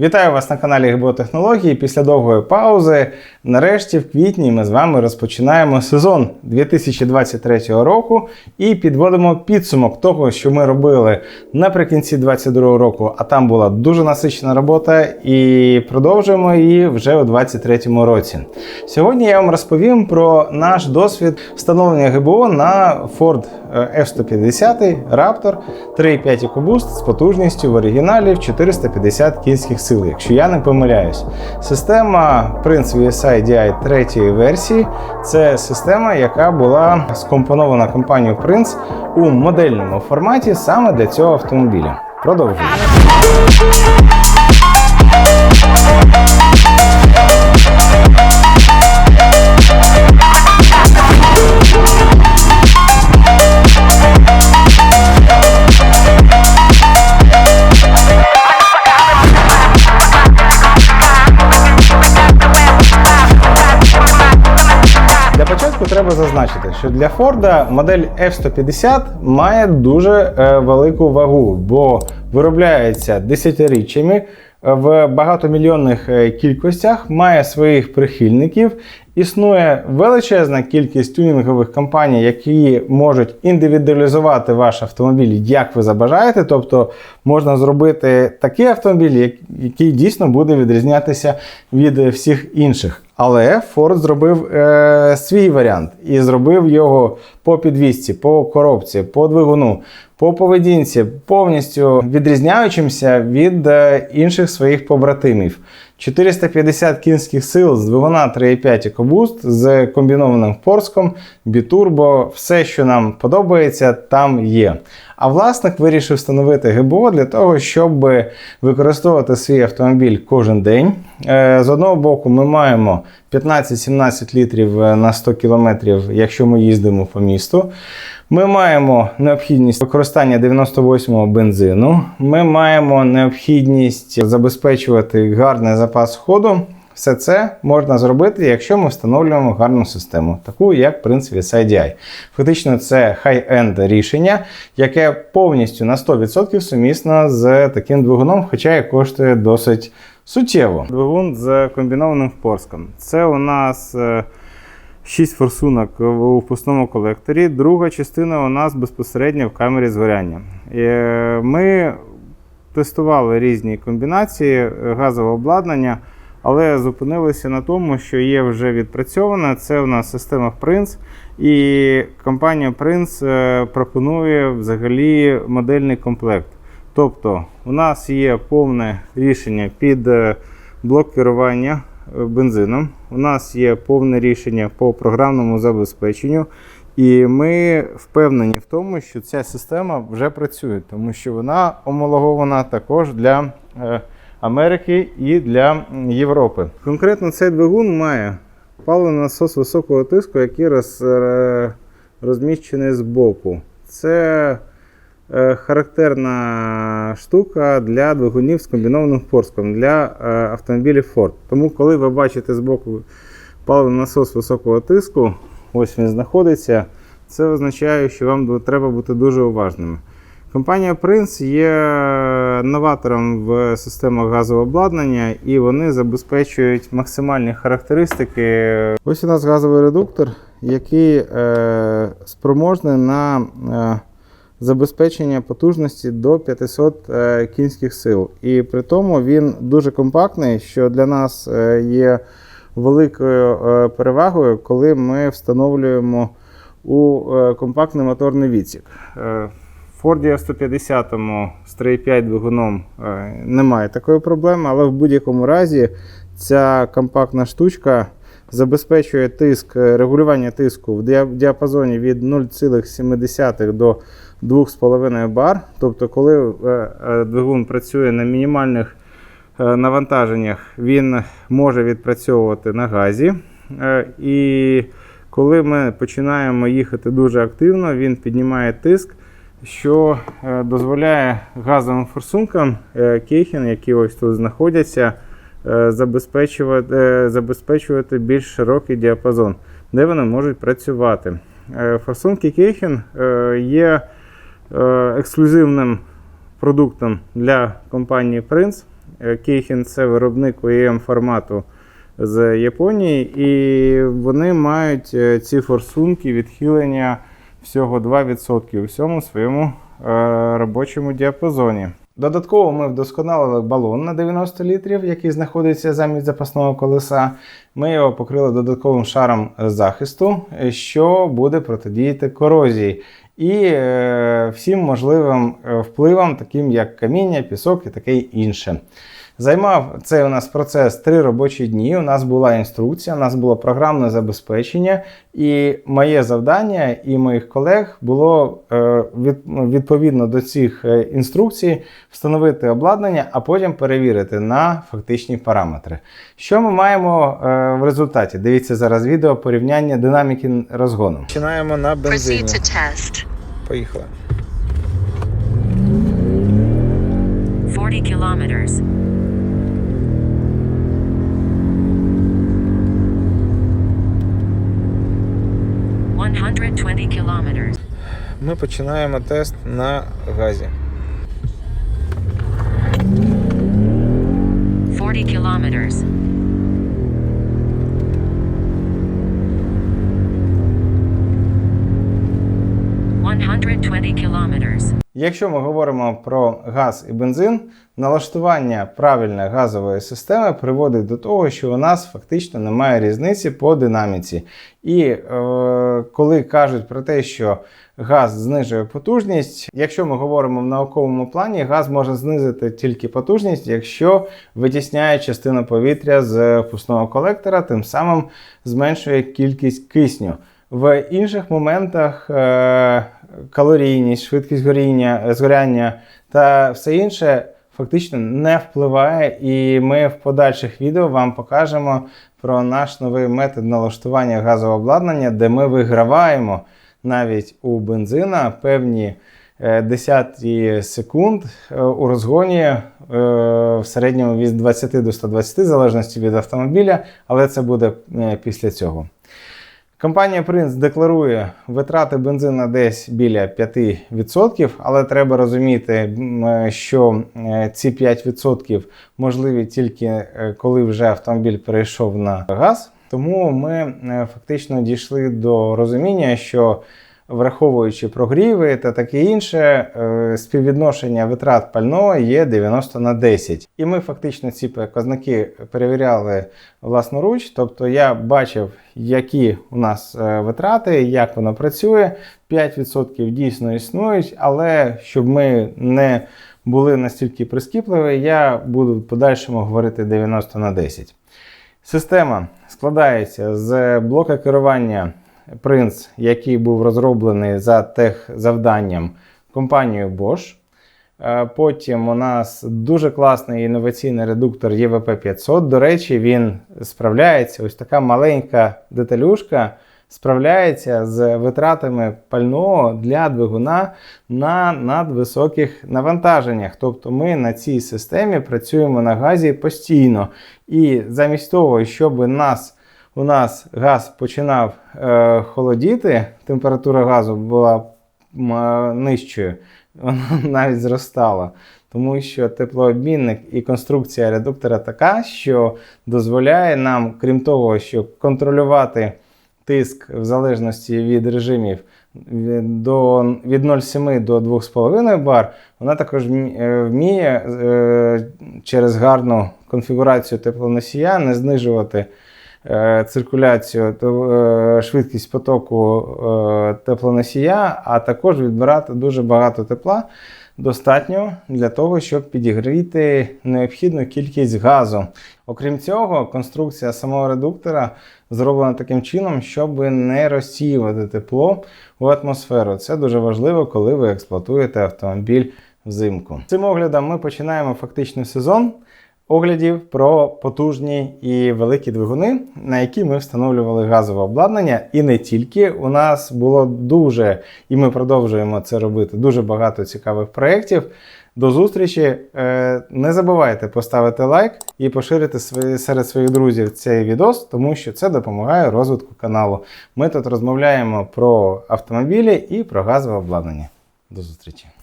Вітаю вас на каналі ГБО Технології. Після довгої паузи, нарешті, в квітні, ми з вами розпочинаємо сезон 2023 року і підводимо підсумок того, що ми робили наприкінці 2022 року. А там була дуже насичена робота, і продовжуємо її вже у 2023 році. Сьогодні я вам розповім про наш досвід встановлення ГБО на Ford F-150 Raptor 3,5 EcoBoost з потужністю в оригіналі в 450 кінських сил, якщо я не помиляюсь. Система Prince VSI DI третьої версії це система, яка була скомпонована компанією Prince у модельному форматі саме для цього автомобіля. Продовжуємо. Треба зазначити, що для Форда модель F150 має дуже е, велику вагу, бо виробляється десятиріччями в багатомільйонних е, кількостях, має своїх прихильників. Існує величезна кількість тюнінгових компаній, які можуть індивідуалізувати ваш автомобіль, як ви забажаєте. Тобто можна зробити такий автомобіль, який дійсно буде відрізнятися від е, всіх інших. Але Ford зробив е, свій варіант і зробив його по підвісці, по коробці, по двигуну, по поведінці, повністю відрізняючимся від е, інших своїх побратимів. 450 кінських сил з двигуна 3,5 EcoBoost з комбінованим впорском, бітурбо, все, що нам подобається, там є. А власник вирішив встановити ГБО для того, щоб використовувати свій автомобіль кожен день. Е, З одного боку, ми маємо 15-17 літрів е, на 100 км, якщо ми їздимо по місту. Ми маємо необхідність використання 98-го бензину. Ми маємо необхідність забезпечувати гарний запас ходу. Все це можна зробити, якщо ми встановлюємо гарну систему, таку як Prince VSI. Фактично, це хай-енд рішення, яке повністю на 100% сумісно з таким двигуном, хоча і коштує досить суттєво. Двигун з комбінованим впорском. Це у нас. е, 6 форсунок у впускному колекторі. Друга частина у нас безпосередньо в камері згоряння. Е, Ми тестували різні комбінації е, газового обладнання, але зупинилися на тому, що є вже відпрацьована. Це у нас система Prince. І компанія Prince е, пропонує взагалі модельний комплект. Тобто, у нас є повне рішення під е, блок керування бензином. У нас є повне рішення по програмному забезпеченню. І ми впевнені в тому, що ця система вже працює, тому що вона homoloгована також для е, Америки і для Європи. Конкретно цей двигун має паливний насос високого тиску, який роз, е, розміщений збоку. Це е, характерна штука для двигунів з комбінованим впорском для автомобілів Ford. Тому, коли ви бачите збоку паливний насос високого тиску, ось він знаходиться, це означає, що вам треба бути дуже уважними. Компанія Prince є новатором в системах газового обладнання і вони забезпечують максимальні характеристики. Ось у нас газовий редуктор, який е, спроможний на е, забезпечення потужності до 500 е, кінських сил. І при тому він дуже компактний, що для нас е, є великою е, перевагою, коли ми встановлюємо у е, компактний моторний відсік. Е, В Ford F-150 з 3,5 двигуном е, немає такої проблеми, але в будь-якому разі ця компактна штучка забезпечує тиск, е, регулювання тиску в діапазоні від 0,7 до 2,5 бар. Тобто, коли е, е, двигун працює на мінімальних е, навантаженнях, він може відпрацьовувати на газі. Е, І коли ми починаємо їхати дуже активно, він піднімає тиск, що е, дозволяє газовим форсункам е, Кейхен, які ось тут знаходяться, е, забезпечувати, е, забезпечувати більш широкий діапазон, де вони можуть працювати. Е, Форсунки Кейхен е, є е, ексклюзивним продуктом для компанії Prince. Кейхін це виробник OEM формату з Японії, і вони мають е, ці форсунки відхилення всього 2% у всьому своєму е, робочому діапазоні. Додатково ми вдосконалили балон на 90 літрів, який знаходиться замість запасного колеса. Ми його покрили додатковим шаром захисту, що буде протидіяти корозії і е, всім можливим е, впливам, таким як каміння, пісок і таке інше. Займав цей у нас процес три робочі дні. У нас була інструкція, у нас було програмне забезпечення, і моє завдання і моїх колег було е, відповідно до цих е, інструкцій встановити обладнання, а потім перевірити на фактичні параметри. Що ми маємо е, в результаті? Дивіться зараз відео порівняння динаміки розгону. Починаємо на бензині. Поїхали. 40 kilometers. One hundred twenty kilometers. Ми починаємо тест на газі. 40 kilometers. One hundred twenty kilometers. Якщо ми говоримо про газ і бензин, налаштування правильної газової системи приводить до того, що у нас фактично немає різниці по динаміці. І е, коли кажуть про те, що газ знижує потужність, якщо ми говоримо в науковому плані, газ може знизити тільки потужність, якщо витісняє частину повітря з впускного колектора, тим самим зменшує кількість кисню. В інших моментах е, калорійність, швидкість горіння, згоряння та все інше фактично не впливає. І ми в подальших відео вам покажемо про наш новий метод налаштування газового обладнання, де ми виграваємо навіть у бензина певні е, десятки секунд е, у розгоні е, в середньому від 20 до 120, в залежності від автомобіля, але це буде е, після цього. Компанія Prince декларує витрати бензина десь біля 5%, але треба розуміти, е, що е, ці 5% можливі тільки е, коли вже автомобіль перейшов на газ. Тому ми фактично дійшли до розуміння, що враховуючи прогріви та таке інше, е, співвідношення витрат пального є 90 на 10. І ми фактично ці показники перевіряли власноруч. Тобто я бачив, які у нас е, витрати, як воно працює. 5% дійсно існують, але щоб ми не були настільки прискіпливі, я буду в подальшому говорити 90 на 10. Система складається з блока керування Prince, який був розроблений за техзавданням компанією Bosch. Е, Потім у нас дуже класний інноваційний редуктор EVP500. До речі, він справляється, ось така маленька деталюшка справляється з витратами пального для двигуна на надвисоких навантаженнях. Тобто ми на цій системі працюємо на газі постійно. І замість того, щоб нас у нас газ починав е, холодіти, температура газу була е, нижчою, вона навіть зростала. Тому що теплообмінник і конструкція редуктора така, що дозволяє нам, крім того, щоб контролювати тиск в залежності від режимів від, до, від 0,7 до 2,5 бар, вона також е, вміє е, через гарну конфігурацію теплоносія не знижувати циркуляцію, е, швидкість потоку е, теплоносія, а також відбирати дуже багато тепла. Достатньо для того, щоб підігріти необхідну кількість газу. Окрім цього, конструкція самого редуктора зроблена таким чином, щоб не розсіювати тепло в атмосферу. Це дуже важливо, коли ви експлуатуєте автомобіль взимку. Цим оглядом ми починаємо фактично сезон оглядів про потужні і великі двигуни, на які ми встановлювали газове обладнання. І не тільки у нас було дуже, і ми продовжуємо це робити, дуже багато цікавих проєктів. До зустрічі. Е, Не забувайте поставити лайк і поширити серед своїх друзів цей відос, тому що це допомагає розвитку каналу. Ми тут розмовляємо про автомобілі і про газове обладнання. До зустрічі!